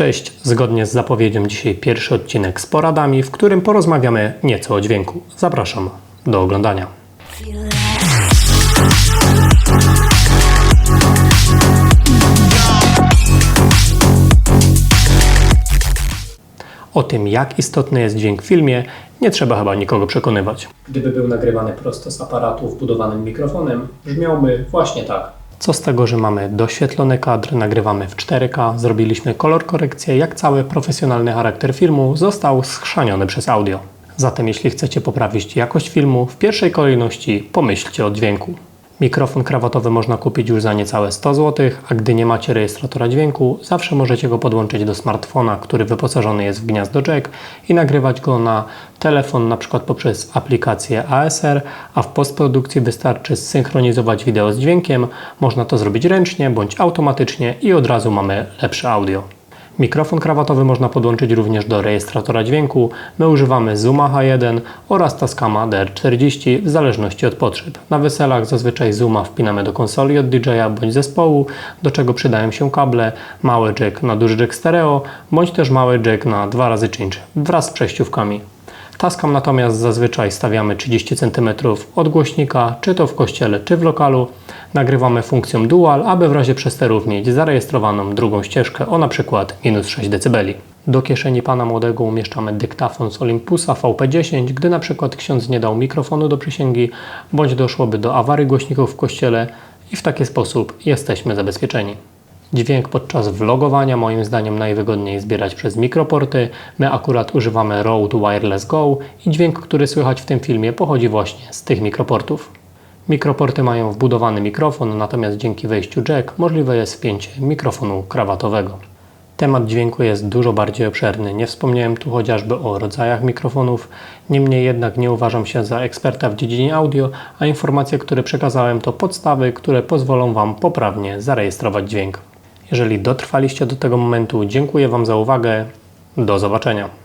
Cześć, zgodnie z zapowiedzią dzisiaj pierwszy odcinek z poradami, w którym porozmawiamy nieco o dźwięku. Zapraszam do oglądania. O tym, jak istotny jest dźwięk w filmie, nie trzeba chyba nikogo przekonywać. Gdyby był nagrywany prosto z aparatu wbudowanym mikrofonem, brzmiałby właśnie tak. Co z tego, że mamy doświetlony kadr, nagrywamy w 4K, zrobiliśmy kolor korekcję, jak cały profesjonalny charakter filmu został schrzaniony przez audio. Zatem jeśli chcecie poprawić jakość filmu, w pierwszej kolejności pomyślcie o dźwięku. Mikrofon krawatowy można kupić już za niecałe 100 zł, a gdy nie macie rejestratora dźwięku, zawsze możecie go podłączyć do smartfona, który wyposażony jest w gniazdo jack i nagrywać go na telefon przykład poprzez aplikację ASR, a w postprodukcji wystarczy zsynchronizować wideo z dźwiękiem. Można to zrobić ręcznie bądź automatycznie i od razu mamy lepsze audio. Mikrofon krawatowy można podłączyć również do rejestratora dźwięku. My używamy Zooma H1 oraz Tascama DR40 w zależności od potrzeb. Na weselach zazwyczaj Zooma wpinamy do konsoli od DJ-a bądź zespołu, do czego przydają się kable, mały jack na duży jack stereo, bądź też mały jack na dwa razy cinch wraz z przejściówkami. Tascam natomiast zazwyczaj stawiamy 30 cm od głośnika, czy to w kościele, czy w lokalu. Nagrywamy funkcją dual, aby w razie przesterów mieć zarejestrowaną drugą ścieżkę o przykład minus 6 dB. Do kieszeni pana młodego umieszczamy dyktafon z Olympusa VP10, gdy przykład ksiądz nie dał mikrofonu do przysięgi, bądź doszłoby do awarii głośników w kościele i w taki sposób jesteśmy zabezpieczeni. Dźwięk podczas vlogowania moim zdaniem najwygodniej zbierać przez mikroporty. My akurat używamy Rode Wireless Go i dźwięk, który słychać w tym filmie pochodzi właśnie z tych mikroportów. Mikroporty mają wbudowany mikrofon, natomiast dzięki wejściu jack możliwe jest wpięcie mikrofonu krawatowego. Temat dźwięku jest dużo bardziej obszerny. Nie wspomniałem tu chociażby o rodzajach mikrofonów, niemniej jednak nie uważam się za eksperta w dziedzinie audio, a informacje, które przekazałem to podstawy, które pozwolą Wam poprawnie zarejestrować dźwięk. Jeżeli dotrwaliście do tego momentu, dziękuję Wam za uwagę. Do zobaczenia.